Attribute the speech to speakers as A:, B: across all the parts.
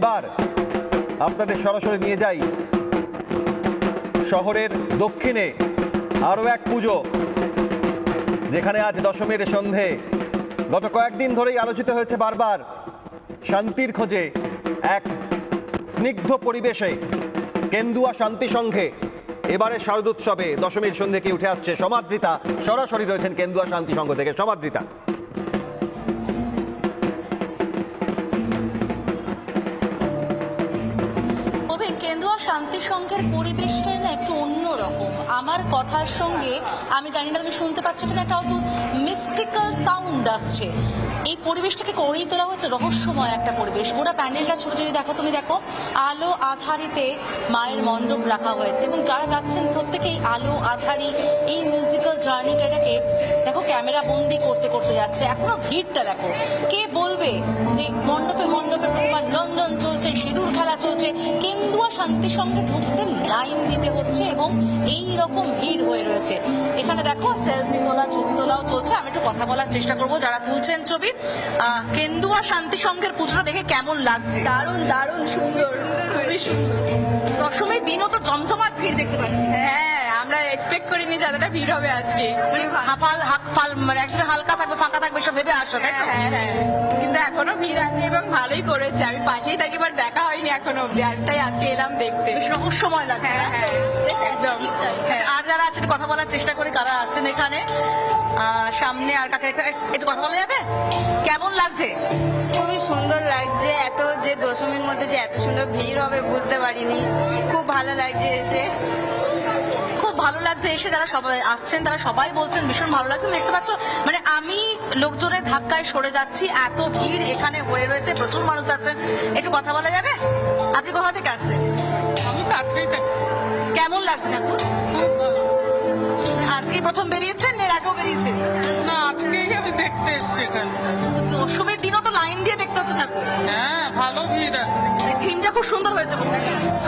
A: এবার আপনাদের সরাসরি নিয়ে যাই। শহরের দক্ষিণে আরও এক পুজো, যেখানে আজ দশমীর সন্ধে। গত কয়েকদিন ধরেই আলোচিত হয়েছে বারবার শান্তির খোঁজে এক স্নিগ্ধ পরিবেশে কেন্দুয়া শান্তি সংঘে। এবারে শারদোৎসবে দশমীর সন্ধে কি উঠে আসছে? সমাদৃতা, সরাসরি রয়েছেন কেন্দুয়া শান্তি সংঘ থেকে সমাদৃতা।
B: শান্তি সংঘের পরিবেশটাই না একটু অন্যরকম। আমার কথার সঙ্গে, আমি জানি না তুমি শুনতে পাচ্ছ কিনা, একটা অদ্ভুত মিস্টিক্যাল সাউন্ড আসছে। এই পরিবেশটাকে করেই তোলা হচ্ছে রহস্যময় একটা পরিবেশ। গোটা প্যান্ডেলটা ছবি যদি দেখো, তুমি দেখো, আলো আধারিতে মায়ের মণ্ডপ রাখা হয়েছে এবং যারা যাচ্ছেন প্রত্যেকেই আলো আধারি এই মিউজিক্যাল জার্নিটাকে দেখো ক্যামেরা বন্দি করতে করতে যাচ্ছে। এখনও ভিড়টা দেখো। কে বলবে যে মণ্ডপে মণ্ডপে তোমার লন্ডন চলছে, সিঁদুর চলছে। কেন্দুয়া শান্তি সঙ্গে ঢুকতে লাইন দিতে হচ্ছে এবং এই রকম ভিড় হয়ে রয়েছে। এখানে দেখো সেলফি তোলা ছবি তোলাও চলছে। আমি একটু কথা বলার চেষ্টা করব। যারা তুলছেন ছবি আহ, কেন্দুয়া শান্তি সংঘের পুজোটা দেখে কেমন লাগছে?
C: দারুণ দারুণ সুন্দর খুবই সুন্দর।
B: দশমীর দিনও তো জমজমাট ভিড় দেখতে পাচ্ছি।
C: হ্যাঁ আমরা এক্সপেক্ট করিনি যে এতটা ভিড় হবে আজকে। মানে
B: হাফাল হাক ফাল মানে একদম হালকা থাকবে ফাঁকা থাকবে সব ভেবে আসো তাই
C: হ্যাঁ হ্যাঁ কিন্তু এখনও ভিড় আছে এবং ভালোই করেছে। আমি পাশেই থাকি বাট দেখা হয়নি এখনও অব্দি আর তাই আজকে এলাম দেখতে।
B: রহস্যময় লাগছে
C: হ্যাঁ হ্যাঁ। একদম। হ্যাঁ।
B: আর যারা আছেন কথা বলার চেষ্টা করি কারা আছেন এখানে? সামনে আর কাকে একটু- একটু কথা বলা যাবে? কেমন লাগছে?
D: খুবই সুন্দর লাগছে। এত যে দশমীর মধ্যে যে এত সুন্দর ভিড় হবে বুঝতে পারিনি। খুব ভালো লাগছে এসে।
B: খুব ভালো লাগছে এসে যারা সবাই আসছেন তারা সবাই বলছেন ভীষণ ভালো লাগছে। দেখতে পাচ্ছ মানে আমি লোকজনের ধাক্কায় সরে যাচ্ছি এত ভিড় এখানে হয়ে রয়েছে প্রচুর মানুষ আছেন একটু কথা বলা যাবে? আপনি কোথা থেকে আসছেন?
E: আমি
B: কেমন লাগছে ঠাকুর? আজকে প্রথম বেরিয়েছেন এর আগেও বেরিয়েছেন?
E: না দেখতে এসছি এখানে।
B: দিনও তো লাইন দিয়ে দেখতে হচ্ছে ঠাকুর।
E: হ্যাঁ ভালো ভিড় আছে।
B: থিমটা খুব সুন্দর হয়েছে বলে।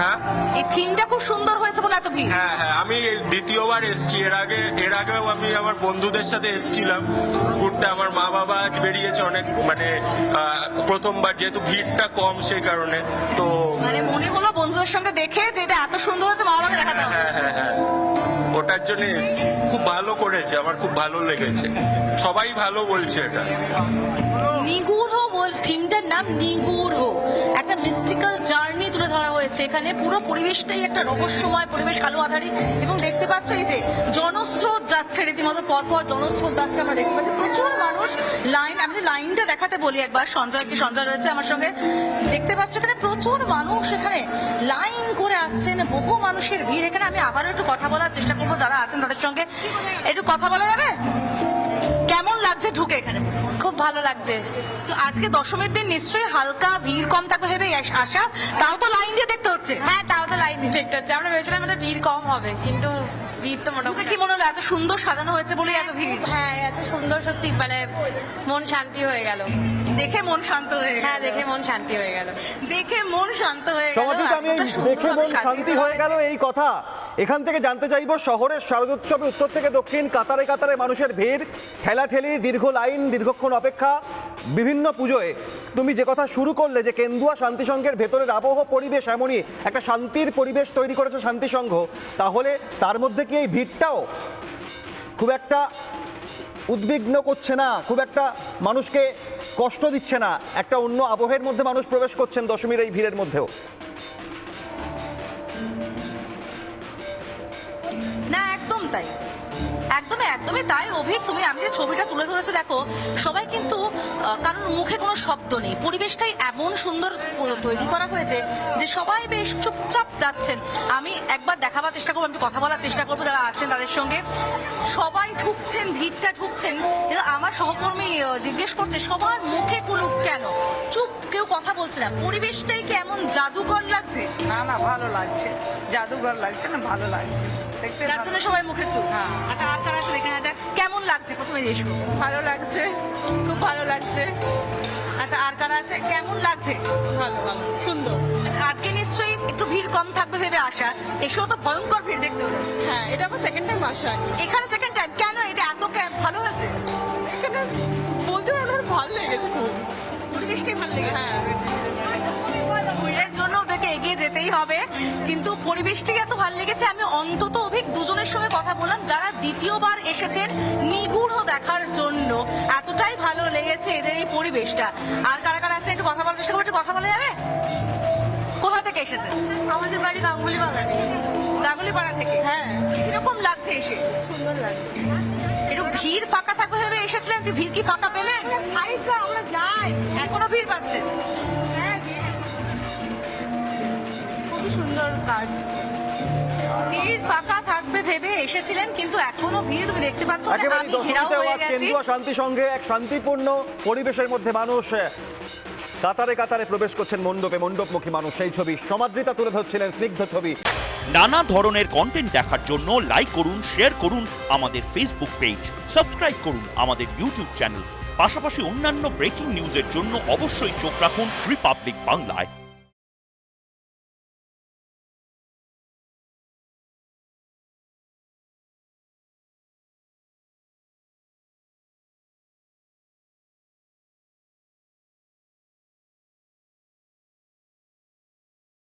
F: হ্যাঁ?
B: এই থিমটা খুব সুন্দর হয়েছে বলে এত ভিড়।
F: হ্যাঁ হ্যাঁ আমি এই দ্বিতীয়বার এসেছি। এর আগে এর আগেও আমি আমার বন্ধুদের সাথে এসেছিলাম। ঘুরতে আমার মা বাবা আজ বেরিয়েছে অনেক মানে আহ, প্রথমবার যেহেতু ভিড়টা কম সেই কারণে তো
B: মানে মনে হলো বন্ধুদের সঙ্গে দেখে যে
F: ওটার জন্য এসছি। খুব ভালো করেছে, আমার খুব ভালো লেগেছে। সবাই ভালো বলছে এটা।
B: নিগুড় বল থিমটার নাম নিগুড়। মিস্টিক্যাল জার্নি তুলে ধরা হয়েছে। এখানে পুরো পরিবেশটাই একটা রহস্যময় পরিবেশ আলো আধারি। এবং দেখতে পাচ্ছ এই যে জনস্রোত যাচ্ছে রীতিমতো, পরপর জনস্রোত যাচ্ছে। আমরা দেখতে পাচ্ছি প্রচুর মানুষ লাইন, আমি যদি লাইনটা দেখাতে বলি একবার সঞ্জয় কি সঞ্জয় রয়েছে আমার সঙ্গে। দেখতে পাচ্ছ এখানে প্রচুর মানুষ এখানে লাইন করে আসছেন, বহু মানুষের ভিড়। এখানে আমি আবারও একটু কথা বলার চেষ্টা করব, যারা আছেন তাদের সঙ্গে। একটু কথা বলা যাবে? কেমন লাগছে ঢুকে এখানে?
D: ভালো লাগছে।
B: তো আজকে দশমীর দিন নিশ্চয়ই হালকা ভিড় কম থাকবে ভেবে আস- তাও তো লাইন দিয়ে দেখতে হচ্ছে।
D: হ্যাঁ তাও তো লাইন দিয়ে দেখতে হচ্ছে। আমরা ভেবেছিলাম আমাদের ভিড় কম হবে কিন্তু ভিড় তো মোটামুটি
B: কি মনে হলো এত সুন্দর সাজানো হয়েছে বলেই এত ভিড়?
D: হ্যাঁ এত সুন্দর সত্যি মানে মন শান্তি হয়ে গেল।
B: দেখে মন শান্ত হয়ে গেল।
D: হ্যাঁ দেখে মন শান্তি হয়ে গেল।
B: দেখে মন শান্ত হয়ে গেল।
A: দেখে মন শান্তি হয়ে গেল এই কথা। এখান থেকে জানতে চাইব শহরের শারদোৎসবে উত্তর থেকে দক্ষিণ, কাতারে কাতারে মানুষের ভিড়, ঠেলাঠেলি, দীর্ঘ লাইন, দীর্ঘক্ষণ অপেক্ষা, বিভিন্ন পুজোয়। তুমি যে কথা শুরু করলে যে কেন্দুয়া শান্তি সংঘের ভেতরের আবহ পরিবেশ এমনই একটা শান্তির পরিবেশ তৈরি করেছে শান্তি সংঘ তাহলে তার মধ্যে কি এই ভিড়টাও খুব একটা উদ্বিগ্ন করছে না, খুব একটা মানুষকে কষ্ট দিচ্ছে না, একটা অন্য আবহের মধ্যে মানুষ প্রবেশ করছেন দশমীর এই ভিড়ের মধ্যেও?
B: তাই। একদমই একদমই তাই, অভিক, তুমি, আমি যে ছবিটা তুলে ধরেছে, দেখো, সবাই কিন্তু কারোর মুখে কোনো শব্দ নেই। পরিবেশটাই এমন সুন্দর তৈরি করা হয়েছে যে সবাই বেশ চুপচাপ যাচ্ছেন। আমি একবার দেখাবার চেষ্টা করব, আমি কথা বলার চেষ্টা করব, যারা আছেন তাদের সঙ্গে। সবাই ঢুকছেন, ভিড়টা ঢুকছেন আমার সহকর্মী জিজ্ঞেস করছে, সবার মুখে কুলুপ কেন? চুপ, কেউ কথা বলছে না। পরিবেশটাই কি এমন জাদুকর লাগছে।
G: না না ভালো লাগছে। জাদুঘর লাগছে না ভালো লাগছে। দেখতে
B: যার জন্য সবাই মুখে চুপ
G: হ্যাঁ।
B: আচ্ছা আর কারা আছে এখানে দেখ কেমন লাগছে? প্রথমে করব।
C: ভালো লাগছে খুব ভালো লাগছে।
B: আচ্ছা আর কারা আছে? কেমন লাগছে?
E: ভালো ভালো সুন্দর।
B: আজকে নিশ্চয়ই একটু ভিড় কম থাকবে ভেবে আসা এসেও তো ভয়ঙ্কর ভিড় দেখতে
C: হ্যাঁ এটা আমার সেকেন্ড টাইম আসা আছে।
B: এখানে সেকেন্ড টাইম কেন? এটা এত ভালো হয়েছে?
C: এখানে বলতে পারব না, আমার ভালো লেগেছে খুব।
B: পরিবেশটাই ভালো লেগেছে।
C: হ্যাঁ।
B: হবে। কিন্তু পরিবেশটি এত ভালো লেগেছে আমি অন্তত অভিক দুজনের সঙ্গে কথা বললাম যারা দ্বিতীয়বার এসেছেন নিগুড় দেখার জন্য। এতটাই ভালো লেগেছে এদের এই পরিবেশটা। আর কারা কারা আছেন একটু কথা বলার চেষ্টা করব, একটু কথা বলা যাবে? কোথা থেকে এসেছে আমাদের বাড়ি গাঙ্গুলি বাগানে গাঙ্গুলি পাড়া থেকে? হ্যাঁ। কীরকম লাগছে এসে? সুন্দর লাগছে। একটু ভিড় ফাঁকা থাকবে ভেবে এসেছিলেন যে ভিড় কি ফাঁকা পেলেন? আমরা যাই। এখনও ভিড় পাচ্ছেন? কাজ। ভিড় ফাঁকা থাকবে ভেবে এসেছিলেন কিন্তু এখনও ভিড়। তুমি দেখতে পাচ্ছ
A: একেবারে
B: আমি ঘেরাও হয়ে গেছি।
A: কেন্দ্রীয় শান্তি সঙ্গে এক শান্তিপূর্ণ পরিবেশের মধ্যে মানুষ কাতারে কাতারে প্রবেশ করছেন মণ্ডপে। মণ্ডপমুখী মানুষ সেই ছবি সমাদৃতা তুলে ধরছিলেন স্নিগ্ধ ছবি।
H: নানা ধরনের কন্টেন্ট দেখার জন্য লাইক করুন শেয়ার করুন আমাদের ফেসবুক পেজ সাবস্ক্রাইব করুন আমাদের ইউটিউব চ্যানেল পাশাপাশি অন্যান্য ব্রেকিং নিউজের জন্য অবশ্যই চোখ রাখুন রিপাবলিক বাংলায়